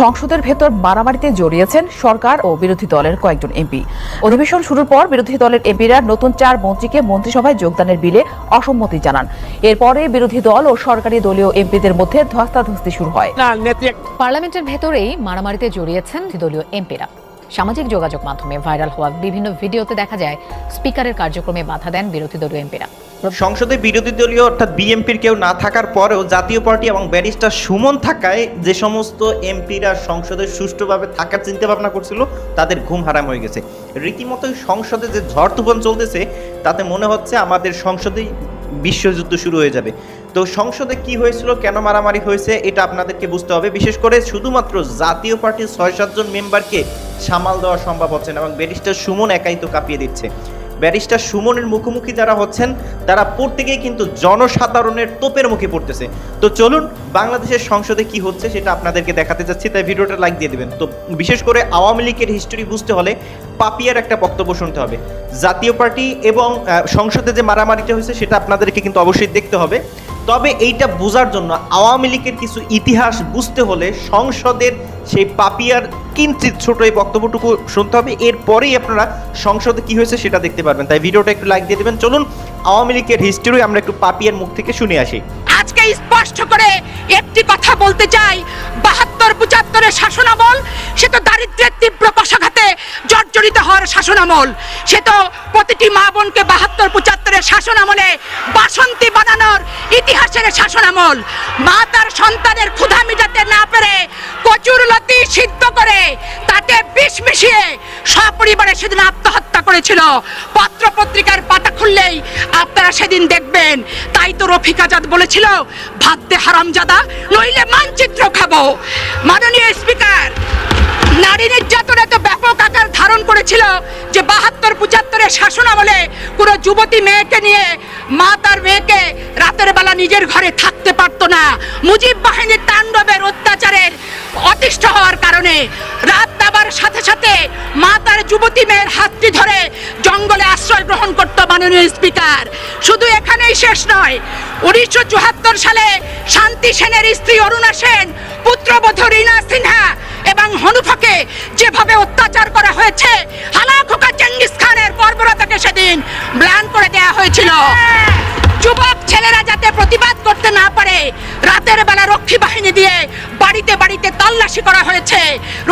সংসদের ভেতর মারামারিতে জড়িয়েছেন সরকার ও বিরোধী দলের কয়েকজন এমপি। অধিবেশন শুরুর পর বিরোধী দলের এমপিরা নতুন চার মন্ত্রীকে মন্ত্রিসভায় যোগদানের বিলে অসম্মতি জানান। এরপরে বিরোধী দল ও সরকারি দলীয় এমপিদের মধ্যে ধস্তাধস্তি শুরু হয়। পার্লামেন্টের ভেতরেই মারামারিতে জড়িয়েছেন দলীয় এমপিরা। সামাজিক যোগাযোগ মাধ্যমে ভাইরাল হওয়া বিভিন্ন ভিডিওতে দেখা যায়, স্পিকারের কার্যক্রমে বাধা দেন বিরোধী দলীয় এমপিরা। সংসদে বিরোধী দলীয় অর্থাৎ বিএনপির কেউ না থাকার পরেও জাতীয় পার্টি এবং ব্যারিস্টার সুমন থাকায় যে সমস্ত এমপিরা সংসদে সুষ্ঠুভাবে থাকার চিন্তা ভাবনা করছিল, তাদের ঘুম হারাম হয়ে গেছে। রীতিমতোই সংসদে যে ঝড় তুফান চলতেছে, তাতে মনে হচ্ছে আমাদের সংসদেই বিশ্বযুদ্ধ শুরু হয়ে যাবে। তো সংসদে কি হয়েছিল, কেন মারামারি হয়েছে, এটা আপনাদেরকে বুঝতে হবে। বিশেষ করে শুধুমাত্র জাতীয় পার্টির ছয় সাতজন মেম্বারকে সামাল দেওয়া সম্ভব হচ্ছে না, এবং ব্যারিস্টার সুমন একাই তো কাঁপিয়ে দিচ্ছে। ব্যারিস্টার সুমনের মুখোমুখি যারা হচ্ছেন, তারা প্রত্যেকেই কিন্তু জনসাধারণের তোপের মুখে পড়তেছে। তো চলুন, বাংলাদেশের সংসদে কি হচ্ছে সেটা আপনাদেরকে দেখাতে যাচ্ছি তাই ভিডিওটা লাইক দিয়ে দেবেন। তো বিশেষ করে আওয়ামী লীগের হিস্টোরি বুঝতে হলে পাপিয়ার একটা বক্তব্য শুনতে হবে। জাতীয় পার্টি এবং সংসদে যে মারামারিটা হয়েছে, সেটা আপনাদেরকে কিন্তু অবশ্যই দেখতে হবে। তবে এইটা বোঝার জন্য আওয়ামী লীগের কিছু ইতিহাস বুঝতে হলে সংসদের সেই পাপিয়ার কিঞ্চিত ছোট এই বক্তব্যটুকু শুনতে হবে। এরপরেই আপনারা সংসদে কি হয়েছে সেটা দেখতে পারবেন। তাই ভিডিওটা একটু লাইক দিয়ে দেবেন। চলুন, আওয়ামী লীগের হিস্ট্রি আমরা একটু পাপিয়ার মুখ থেকে শুনে আসি। আজকে স্পষ্ট করে একটি কথা বলতে চাই। বাহাত্তর পঁচাত্তরের শাসনামল, সে তো দারিদ্রের তীব্র কষাঘাতে জর্জরিত হওয়ার শাসনামল। সে তো প্রতিটি মা বোনকে বাহাত্তর, পঁচাত্তরের শাসনামলে বাসন্তী বানানোর ইতিহাসের শাসনামল। মা তার সন্তানের ক্ষুধা মিটাতে না পেরে কচুর লতি সিদ্ধ করে তাতে বিষ মিশিয়ে সপরিবারে সেদিন আত্মহত্যা করেছিল। পত্র পত্রিকার পাতা খুললেই আপনারা সেদিন দেখবেন। তাই তো রফিক আজাদ বলেছিল, ভাবতে হারামজাদা, নইলে মানচিত্র খাব। মাননীয় স্পিকার। নারী নির্যাতন এত ব্যাপক আকার ধারণ করেছিল যে বাহাত্তর, পঁচাত্তরের শাসন আমলে কোনো যুবতী মেয়েকে নিয়ে মা তার মেয়েকে রাতের বেলা নিজের ঘরে থাকতে পারতো না। মুজিব বাহিনীর তাণ্ডবের অত্যাচারের অতিষ্ঠ হওয়ার কারণে রাত দাবার সাথে সাথে মা তার যুবতী মেয়ের হাতটি ধরে জঙ্গলে আশ্রয় গ্রহণ করত মাননীয় স্পিকার। শুধু এখানেই শেষ নয়, উনিশশো সালে শান্তি সেনের স্ত্রী অরুণা সেন পুত্রবধূ রীনা সিনহা এবং হনুফাকে যেভাবে অত্যাচার করা হয়েছে হালাখোকা চেঙ্গিস খানের বর্বরতাকে সেদিন ম্লান করে দেয়া হয়েছিল। যুবক ছেলেরা যাতে প্রতিবাদ করতে না পারে, রাতের বেলা রক্ষী বাহিনী দিয়ে বাড়িতে বাড়িতে তল্লাশি করা হয়েছে।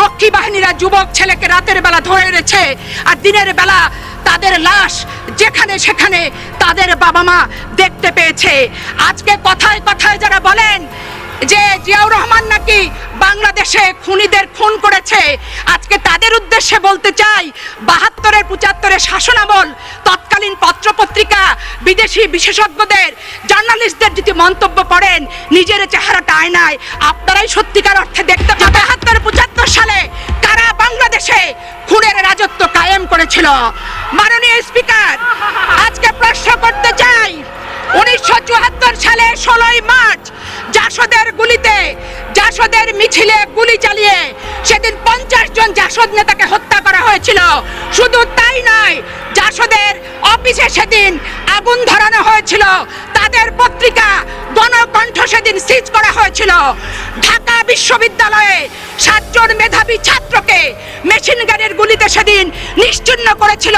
রক্ষী বাহিনীরা যুবক ছেলেকে রাতের বেলা ধরে এনেছে আর দিনের বেলা তাদের লাশ যেখানে সেখানে তাদের বাবা মা দেখতে পেয়েছে। আজকে কথায় কথায় যারা বলেন যে জিয়াউর রহমান নাকি বাংলাদেশে খুনিদের খুন করেছে, আজকে তাদের উদ্দেশ্যে বলতে চাই, বাহাত্তরের পঁচাত্তরের শাসনামল, তৎকালীন পত্রপত্রিকা, বিদেশি বিশেষজ্ঞদের, জার্নালিস্টদের যদি মন্তব্য করেন, নিজের চেহারাটা আয়নায়, আপনারাই সত্যিকার অর্থে দেখতে পাবেন। বাহাত্তর, পঁচাত্তর সালে কারা বাংলাদেশে খুনের রাজত্ব কায়েম করেছিল? মাননীয় স্পিকার, আজকে প্রশ্ন করতে চাই, উনিশশো চুয়াত্তর সালে ষোলোই মার্চ জাসদের গুলিতে, জাসদের মিছিলে গুলি চালিয়ে সেদিন পঞ্চাশ জন জাসদ নেতাকে হত্যা করা হয়েছিল। শুধু তাই নয়, জাসদের অফিসে সেদিন আগুন ধরানো হয়েছিল। তাদের পত্রিকা গণকণ্ঠ সেদিন সিজ করা হয়েছিল। ঢাকা বিশ্ববিদ্যালয়ে সাতজন মেধাবী ছাত্রকে মেশিন গানের গুলিতে সেদিন নিশ্চিন্ন করেছিল।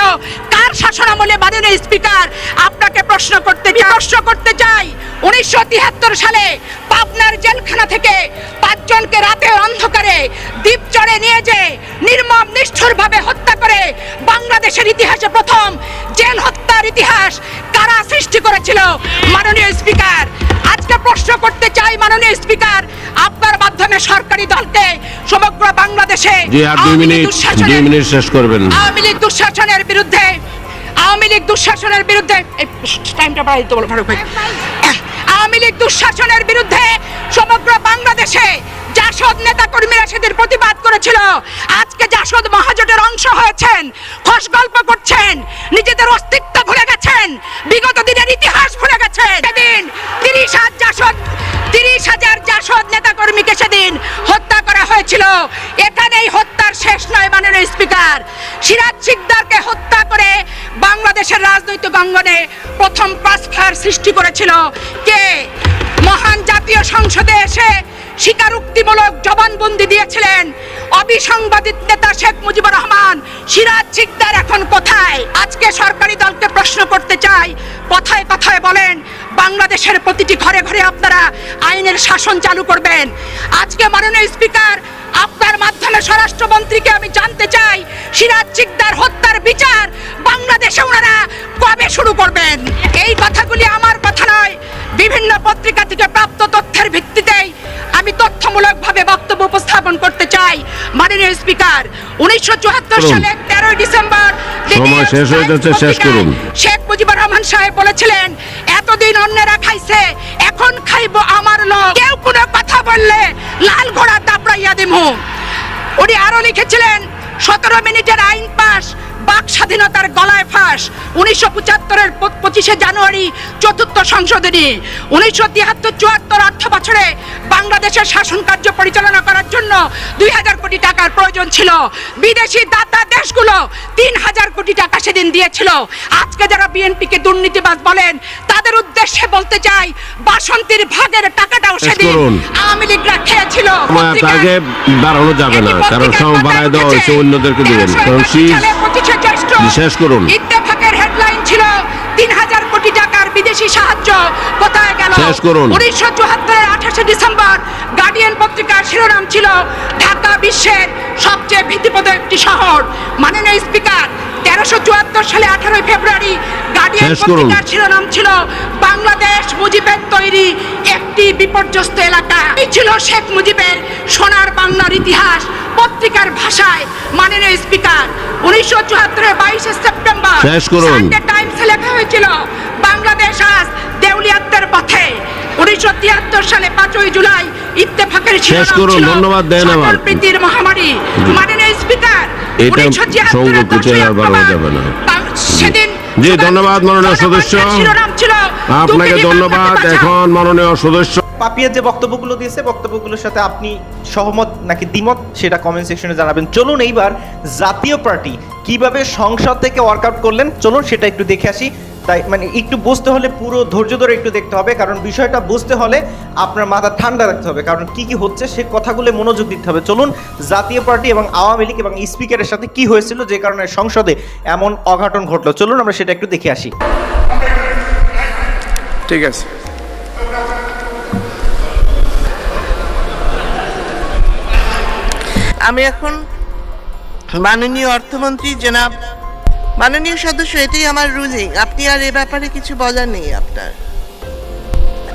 কার শাসনামলে মাননীয় স্পিকার? আপনাকে প্রশ্ন করতে প্রশ্ন করতে চাই। উনিশশো তিয়াত্তর সালে পাবনার জেলখানা থেকে পাঁচজনকে রাতে অন্ধকারে দ্বীপচরে নিয়ে যে নির্মম নিষ্ঠুরভাবে হত্যা করে বাংলাদেশের ইতিহাসে প্রথম জেল হত্যার ইতিহাস কারা সৃষ্টি করেছিল? মাননীয় স্পিকার আজকে প্রশ্ন করতে চাই মাননীয় স্পিকার আপনার মাধ্যমে সরকারি দলকে সমগ্র বাংলাদেশে লীগ দুঃশাসনের- আওয়ামী লীগ দুঃশাসনের বিরুদ্ধে আওয়ামী লীগ দুঃশাসনের বিরুদ্ধে টাইমটা বাড়াই দিতে বলো ফারুক ভাই। আওয়ামী লীগ দুঃশাসনের বিরুদ্ধে সমগ্র বাংলাদেশে জাসদ নেতা কর্মীরা সেদিন প্রতিবাদ করেছিল। আজকে জাসদ মহাজোটের অংশ হয়েছেন খস গল্প করছেন, নিজেদের অস্তিত্ব ভুলে গেছেন, বিগত দিনের ইতিহাস ভুলে গেছেন। সেদিন তিরিশ হাজার জাসদ, তিরিশ হাজার জাসদ নেতা কর্মীকে সেদিন হত্যা করা হয়েছিল। এখানেই হত্যার শেষ নয় মাননীয় স্পিকার। সিরাজ সিকদারকে হত্যা করে বাংলাদেশের রাজনৈতিক অঙ্গনে প্রথম ক্রসফায়ার সৃষ্টি করেছিল। কে? মহান জাতীয় সংসদে এসে স্বীকারোক্তিমূলক জবানবন্দি দিয়েছিলেন অবিসংবাদিত নেতা শেখ মুজিবুর রহমান। সিরাজ সিকদার এখন কোথায়? আজকে সরকারি দলকে প্রশ্ন করতে চাই। কথায় কথায় বলেন, বাংলাদেশের প্রতিটি ঘরে ঘরে আপনারা আইনের শাসন চালু করবেন। আজকে মাননীয় স্পিকার, আপনার মাধ্যমে স্বরাষ্ট্রমন্ত্রীকে আমি জানতে চাই, সিরাজ সিকদার হত্যার বিচার বাংলাদেশে ওনারা কবে শুরু করবেন? এই কথাগুলি আমার কথা নয়, বিভিন্ন পত্রিকা থেকে প্রাপ্ত তথ্যের ভিত্তিতেই মাননীয় স্পিকার উনিশশো চুয়াত্তর করুন। সালে তেরোই ডিসেম্বর সময় শেষ হয়ে যাচ্ছে, শেষ করুন। শেখ মুজিবুর রহমান সাহেব বলেছিলেন এতদিন অন্যেরা খাইছে এখন খাইবো আমার লোক কেউ কোনো কথা বললে লাল ঘোড়া দাপড়াইয়া দিমু উনি আরও লিখেছিলেন সতেরো মিনিটের আইন পাস বাক স্বাধীনতার গলায় ফাঁস উনিশশো পঁচাত্তরের পঁচিশে জানুয়ারি চতুর্থ সংশোধনী উনিশশো তিয়াত্তর চুয়াত্তর অর্থ বছরে বাংলাদেশের শাসন কার্য পরিচালনা করার জন্য দুই হাজার কোটি টাকার প্রয়োজন ছিল। বিদেশি দাতা দেশগুলো তিন হাজার কোটি টাকা সেদিন দিয়েছিল। আজকে যারা বিএনপিকে দুর্নীতিবাজ বলেন তাদের উদ্দেশ্যে বলতে চাই বাসন্তীর ভাগের টাকাটাও সেদিন। আওয়ামী লীগরা খেয়েছিল। সময় বাড়ানো যাবে না কারণ সময় বাড়ায় দেওয়া হয়েছে। অন্যদেরকে দিবেন কারণ শীত সালে 25শে জ্যৈষ্ঠ শেষ করুন। ইত্তেফাকের হেডলাইন ছিল তিন হাজার কোটি টাকার বিদেশি সাহায্য কোথায় গেল। উনিশশো চুয়াত্তরের আঠাশে ডিসেম্বর গার্ডিয়ান পত্রিকার শিরোনাম ছিল ঢাকা বিশ্বের সবচেয়ে ভীতিপ্রদ একটি শহর মাননীয় স্পিকার চুয়াত্তর সালে আঠারোই ফেব্রুয়ারি গার্ডিয়ান পত্রিকার শিরোনাম ছিল বাংলাদেশ মুজিবের তৈরি একটি বিপর্যস্ত এলাকা। এই ছিল শেখ মুজিবের সোনার বাংলার ইতিহাস পত্রিকার ভাষায় মাননীয় স্পিকার। উনিশশো চুয়াত্তরের বাইশে সেপ্টেম্বর সানডে টাইমসে লেখা হয়েছিল বাংলাদেশ আজ দেউলিয়াত্বের পথে। উনিশশো তিয়াত্তর সালে পাঁচই জুলাই ইত্তেফাকের শিরোনাম ছিল ধন্যবাদ দেন আমার। প্রীতির মহামারী। মাননীয় স্পিকার এটা 1976 সঙ্গ আর 10ই বাড়ানো যাবে না। জি, ধন্যবাদ মাননীয় সদস্য। আপনাকে ধন্যবাদ। এখন মাননীয় সদস্য পাপিয়া যে বক্তব্যগুলো দিয়েছে বক্তব্যগুলোর সাথে আপনি সহমত নাকি দ্বিমত সেটা কমেন্ট সেকশনে জানাবেন চলুন এইবার জাতীয় পার্টি কীভাবে সংসদ থেকে ওয়ার্কআউট করলেন চলুন সেটা একটু দেখে আসি তাই মানে একটু বুঝতে হলে পুরো ধৈর্য ধরে একটু দেখতে হবে কারণ বিষয়টা বুঝতে হলে আপনার মাথা ঠান্ডা রাখতে হবে কারণ কি কি হচ্ছে সে কথাগুলো মনোযোগ দিতে হবে। চলুন জাতীয় পার্টি এবং আওয়ামী লীগ এবং স্পিকারের সাথে কি হয়েছিল যে কারণে সংসদে এমন অঘটন ঘটলো। চলুন আমরা সেটা একটু দেখে আসি। ঠিক আছে। আমি এখন মাননীয় অর্থমন্ত্রী জনাব মাননীয় সদস্য এটাই আমার রুলিং আপনি আর এ ব্যাপারে কিছু বলার নেই আপনার।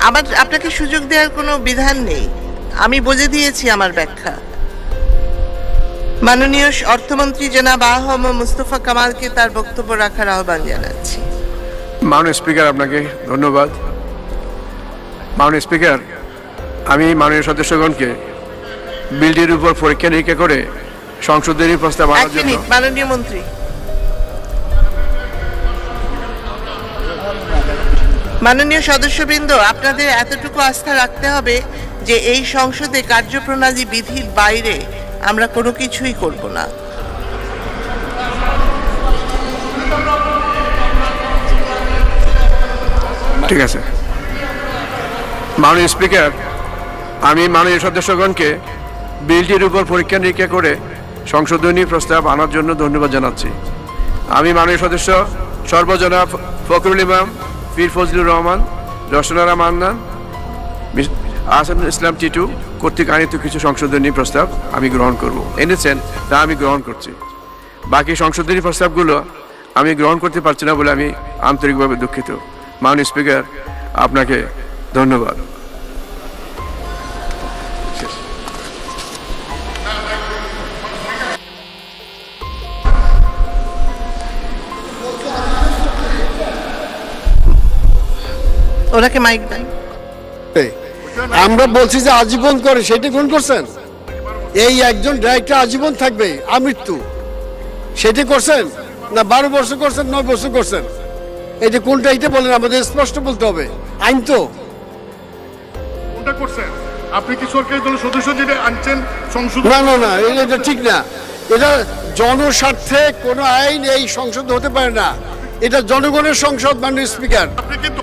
আমার আপনাকে সুযোগ দেওয়ার কোনো বিধান নেই। আমি বলে দিয়েছি আমার ব্যাখ্যা। মাননীয় অর্থমন্ত্রী জনাব আহম মুস্তফা কামালকে তার বক্তব্য রাখার আহ্বান জানাচ্ছি। মাননীয় স্পিকার আপনাকে ধন্যবাদ। মাননীয় স্পিকার আমি মাননীয় সদস্যগণকে বিলটির উপর পরীক্ষা নিরীক্ষা করে সংশোধনী প্রস্তাব আনার জন্য মাননীয় মন্ত্রী। মাননীয় সদস্যবৃন্দ, আপনাদের এতটুকু আস্থা রাখতে হবে যে এই সংসদে কার্যপ্রণালী বিধির বাইরে আমরা কোনো কিছুই করব না। ঠিক আছে। মাননীয় স্পিকার, আমি মাননীয় সদস্যগণকে বিলটির উপর পরীক্ষা নিরীক্ষা করে সংশোধনী প্রস্তাব আনার জন্য ধন্যবাদ জানাচ্ছি। আমি মাননীয় সদস্য সর্বজনা ফখরুল ইমাম পীর ফজলুর রহমান রসনারা মান্নান আসানুল ইসলাম টিটু কর্তৃক আনিত কিছু সংশোধনী প্রস্তাব আমি গ্রহণ করব। এনেছেন তা আমি গ্রহণ করছি। বাকি সংশোধনী প্রস্তাবগুলো আমি গ্রহণ করতে পারছি না বলে আমি আন্তরিকভাবে দুঃখিত। মাননীয় স্পিকার, আপনাকে ধন্যবাদ। ওনাকে মাইক দেন আমরা বলছি যে আজীবন করে সেটা কোন করছেন? এই একজন ডাইরেক্টর আজীবন থাকবে আমৃত্যু। সেটি করছেন? না বারো বছর করছেন নয় বছর করছেন? এটা কোনটা এটা বলেন আমাদের স্পষ্ট বলতে হবে। আইন তো। কোনটা করছেন? আপনি কি সরকারি দলের সদস্য যেটা আনছেন সংসদ না না না এটা- এটা ঠিক না। এটা জনস্বার্থে কোনো আইন এই সংসদ হতে পারে না। এটা জনগণের সংসদ মাননীয় স্পিকার। আপনি কিন্তু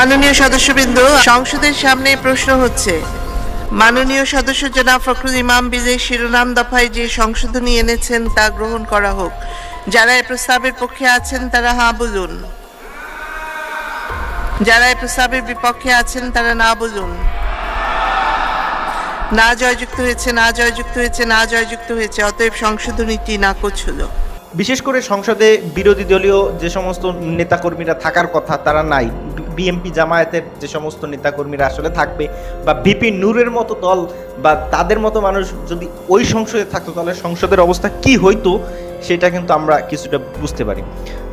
মাননীয় সদস্যবৃন্দ, সংসদের সামনে প্রশ্ন হচ্ছে, মাননীয় সদস্য জনাব ফখরুল ইমাম বিজয় শিরোনাম দফায় যে সংশোধনী এনেছেন তা গ্রহণ করা হোক। যারা এই প্রস্তাবের পক্ষে আছেন তারা হ্যাঁ বলুন। যারা এই প্রস্তাবের বিপক্ষে আছেন তারা না বলুন। না জয়যুক্ত হয়েছে, না জয়যুক্ত হয়েছে, না জয়যুক্ত হয়েছে, অতএব সংশোধনীটি নাকচ হলো। বিশেষ করে সংসদে বিরোধী দলীয় যে সমস্ত নেতাকর্মীরা থাকার কথা তারা নাই। বিএমপি জামায়াতের যে সমস্ত নেতাকর্মীরা আসলে থাকবে বা বিপি নূরের মতো দল বা তাদের মতো মানুষ যদি ওই সংসদে থাকতো, তাহলে সংসদের অবস্থা কি হইতো, সেটা কিন্তু আমরা কিছুটা বুঝতে পারি।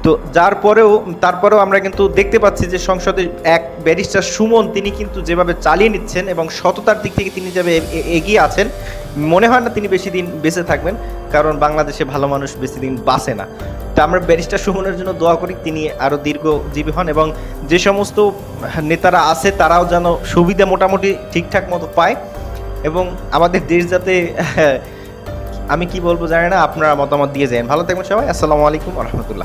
তো যার পরেও, তারপরেও আমরা কিন্তু দেখতে পাচ্ছি যে সংসদে এক ব্যারিস্টার সুমন, তিনি কিন্তু যেভাবে চালিয়ে নিচ্ছেন এবং সততার দিক থেকে তিনি এ- এগিয়ে আছেন, মনে হয় না তিনি বেশি দিন বেঁচে থাকবেন, কারণ বাংলাদেশে ভালো মানুষ বেশি দিন বাঁচে না। তা আমরা ব্যারিস্টার সুমনের জন্য দোয়া করি তিনি আরও দীর্ঘজীবী হন এবং যে সমস্ত নেতারা আছে, তারাও যেন সুবিধা মোটামুটি ঠিকঠাক মতো পায় এবং আমাদের দেশ যাতে আমি কি বলব জানি না, আপনারা মতামত দিয়ে যান। ভালো থাকবেন সবাই, আসসালামু আলাইকুম রহমতুল্লাহ।